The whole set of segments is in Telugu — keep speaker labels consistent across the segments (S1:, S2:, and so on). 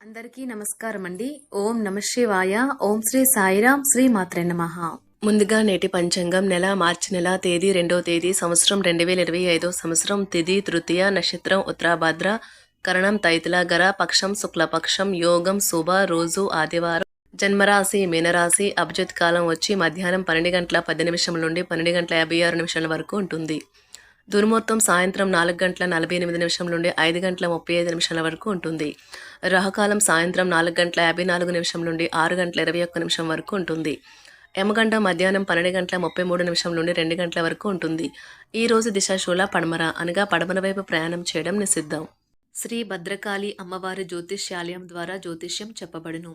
S1: అందరికీ నమస్కారం అండి ఓం నమ శివాయ. ఓం శ్రీ సాయిరాం. శ్రీ మాత్రే నమ.
S2: ముందుగా నేటి పంచాంగం నెల మార్చి నెల తేదీ రెండో తేదీ సంవత్సరం రెండు వేల ఇరవై ఐదో సంవత్సరం తిథి తృతీయ నక్షత్రం ఉత్తరాభద్ర కరణం తైతుల గర పక్షం శుక్లపక్షం యోగం శుభ రోజు ఆదివారం జన్మరాశి మీనరాశి అభిజిత్ కాలం వచ్చి మధ్యాహ్నం పన్నెండు గంటల పది నిమిషం నుండి పన్నెండు గంటల యాభై ఆరు నిమిషాల వరకు ఉంటుంది. దుర్ముహూర్తం సాయంత్రం నాలుగు గంటల నలభై ఎనిమిది నిమిషం నుండి ఐదు గంటల ముప్పై ఐదు నిమిషాల వరకు ఉంటుంది. రాహకాలం సాయంత్రం నాలుగు గంటల యాభై నాలుగు నిమిషం నుండి ఆరు గంటల ఇరవై ఒక్క నిమిషం వరకు ఉంటుంది. యమగంట మధ్యాహ్నం పన్నెండు గంటల ముప్పై మూడు నిమిషం నుండి రెండు గంటల వరకు ఉంటుంది. ఈ రోజు దిశాశూల పడమర అనగా పడమర వైపు ప్రయాణం చేయడం నిషిద్ధం. శ్రీ భద్రకాళి అమ్మవారి జ్యోతిష్యాలయం ద్వారా జ్యోతిష్యం చెప్పబడును.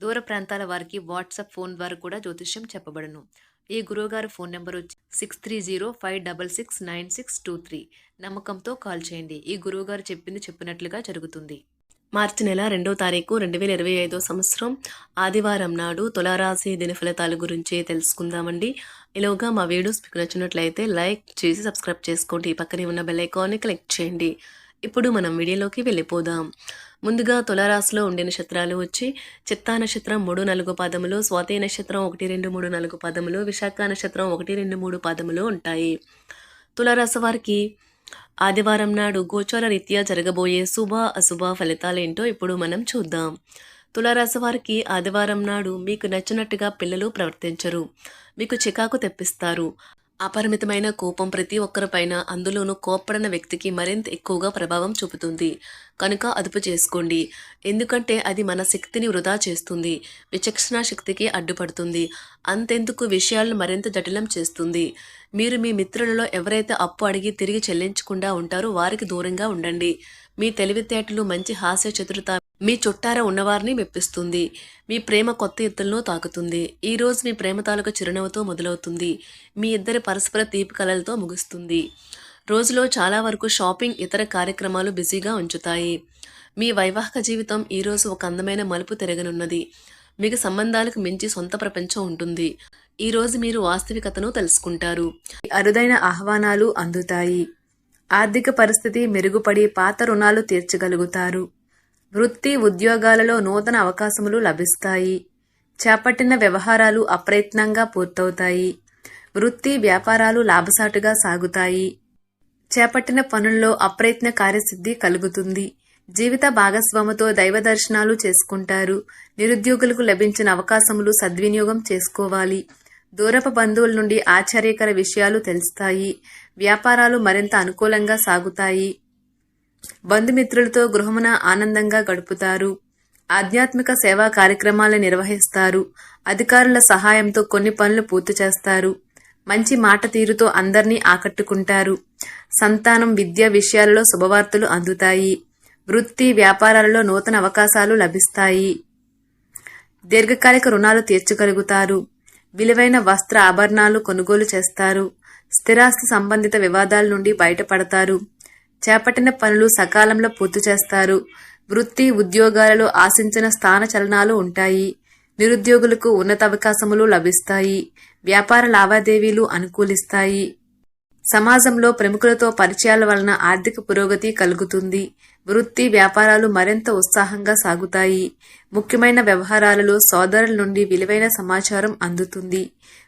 S2: దూర ప్రాంతాల వారికి వాట్సాప్ ఫోన్ ద్వారా కూడా జ్యోతిష్యం చెప్పబడును. ఈ గురువుగారు ఫోన్ నెంబర్ వచ్చి six three zero five double six nine six two three నమ్మకంతో కాల్ చేయండి. ఈ గురువుగారు చెప్పింది చెప్పినట్లుగా జరుగుతుంది. మార్చి నెల రెండో తారీఖు రెండు వేల ఇరవై ఐదో సంవత్సరం ఆదివారం నాడు తులారాశి దిన ఫలితాల గురించి తెలుసుకుందామండి. ఇలాగా మా వీడియోస్ మీకు నచ్చినట్లయితే లైక్ చేసి సబ్స్క్రైబ్ చేసుకోండి. పక్కనే ఉన్న బెల్ ఐకాన్ని క్లిక్ చేయండి. ఇప్పుడు మనం వీడియోలోకి వెళ్ళిపోదాం. ముందుగా తులారాశిలో ఉండే నక్షత్రాలు వచ్చి చిత్తా నక్షత్రం మూడు నాలుగు పాదములు స్వాతి నక్షత్రం ఒకటి రెండు మూడు నాలుగు పాదములు విశాఖ నక్షత్రం ఒకటి రెండు మూడు పాదములు ఉంటాయి. తులారాశి వారికి ఆదివారం నాడు గోచార రీత్యా జరగబోయే శుభ అశుభ ఫలితాలేంటో ఇప్పుడు మనం చూద్దాం. తులారాశి వారికి ఆదివారం నాడు మీకు నచ్చినట్టుగా పిల్లలు ప్రవర్తించరు మీకు చికాకు తెప్పిస్తారు. అపరిమితమైన కోపం ప్రతి ఒక్కరిపైన అందులోనూ కోప్పడిన వ్యక్తికి మరింత ఎక్కువగా ప్రభావం చూపుతుంది. కనుక అదుపు చేసుకోండి. ఎందుకంటే అది మన శక్తిని వృధా చేస్తుంది. విచక్షణ శక్తికి అడ్డుపడుతుంది. అంతెందుకు విషయాలను మరింత జటిలం చేస్తుంది. మీరు మీ మిత్రులలో ఎవరైతే అప్పు అడిగి తిరిగి చెల్లించకుండా ఉంటారో వారికి దూరంగా ఉండండి. మీ తెలివితేటలు మంచి హాస్య చతురత మీ చుట్టార ఉన్నవారిని మెప్పిస్తుంది. మీ ప్రేమ కొత్త ఎత్తులను తాకుతుంది. ఈ రోజు మీ ప్రేమ తాలూకు చిరునవ్వుతో మొదలవుతుంది. మీ ఇద్దరి పరస్పర తీపి కలలతో ముగుస్తుంది. రోజులో చాలా వరకు షాపింగ్ ఇతర కార్యక్రమాలు బిజీగా ఉంచుతాయి. మీ వైవాహిక జీవితం ఈరోజు ఒక అందమైన మలుపు తిరగనున్నది. మీకు సంబంధాలకు మించి సొంత ప్రపంచం ఉంటుంది. ఈరోజు మీరు వాస్తవికతను తెలుసుకుంటారు.
S1: అరుదైన ఆహ్వానాలు అందుతాయి. ఆర్థిక పరిస్థితి మెరుగుపడి పాత రుణాలు తీర్చగలుగుతారు. వృత్తి ఉద్యోగాలలో నూతన అవకాశములు లభిస్తాయి. చేపట్టిన వ్యవహారాలు అప్రయత్నంగా పూర్తవుతాయి. వృత్తి వ్యాపారాలు లాభసాటుగా సాగుతాయి. చేపట్టిన పనుల్లో అప్రయత్న కార్యసిద్ధి కలుగుతుంది. జీవిత భాగస్వామితో దైవ దర్శనాలు చేసుకుంటారు. నిరుద్యోగులకు లభించిన అవకాశములు సద్వినియోగం చేసుకోవాలి. దూరపు బంధువుల నుండి ఆశ్చర్యకర విషయాలు తెలుస్తాయి. వ్యాపారాలు మరింత అనుకూలంగా సాగుతాయి. బంధుమిత్రులతో గృహమున ఆనందంగా గడుపుతారు. ఆధ్యాత్మిక సేవా కార్యక్రమాలు నిర్వహిస్తారు. అధికారుల సహాయంతో కొన్ని పనులు పూర్తి చేస్తారు. మంచి మాట తీరుతో అందరినీ ఆకట్టుకుంటారు. సంతానం విద్య విషయాలలో శుభవార్తలు అందుతాయి. వృత్తి వ్యాపారాలలో నూతన అవకాశాలు లభిస్తాయి. దీర్ఘకాలిక రుణాలు తీర్చగలుగుతారు. విలువైన వస్త్ర ఆభరణాలు కొనుగోలు చేస్తారు. స్థిరాస్తి సంబంధిత వివాదాల నుండి బయటపడతారు. చేపట్టిన పనులు సకాలంలో పూర్తి చేస్తారు. వృత్తి ఉద్యోగాలలో ఆశించిన స్థాన చలనాలు ఉంటాయి. నిరుద్యోగులకు ఉన్నత అవకాశములు లభిస్తాయి. వ్యాపార లావాదేవీలు అనుకూలిస్తాయి. సమాజంలో ప్రముఖులతో పరిచయాల వలన ఆర్థిక పురోగతి కలుగుతుంది. వృత్తి వ్యాపారాలు మరింత ఉత్సాహంగా సాగుతాయి. ముఖ్యమైన వ్యవహారాలలో సోదరుల నుండి విలువైన సమాచారం అందుతుంది.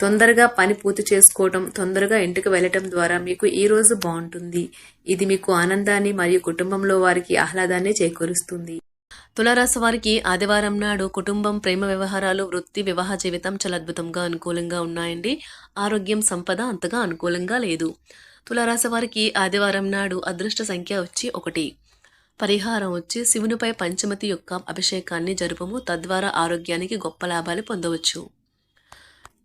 S1: తొందరగా పని పూర్తి చేసుకోవటం తొందరగా ఇంటికి వెళ్ళటం ద్వారా మీకు ఈ రోజు బాగుంటుంది. ఇది మీకు ఆనందాన్ని మరియు కుటుంబంలో వారికి ఆహ్లాదాన్ని చేకూరుస్తుంది.
S2: తులారాశి వారికి ఆదివారం నాడు కుటుంబం ప్రేమ వ్యవహారాలు వృత్తి వివాహ జీవితం చాలా అద్భుతంగా అనుకూలంగా ఉన్నాయండి. ఆరోగ్యం సంపద అంతగా అనుకూలంగా లేదు. తులారాశి వారికి ఆదివారం నాడు అదృష్ట సంఖ్య వచ్చి ఒకటి. పరిహారం వచ్చి శివునిపై పంచమతి యొక్క అభిషేకాన్ని జరుపము తద్వారా ఆరోగ్యానికి గొప్ప లాభాలు పొందవచ్చు.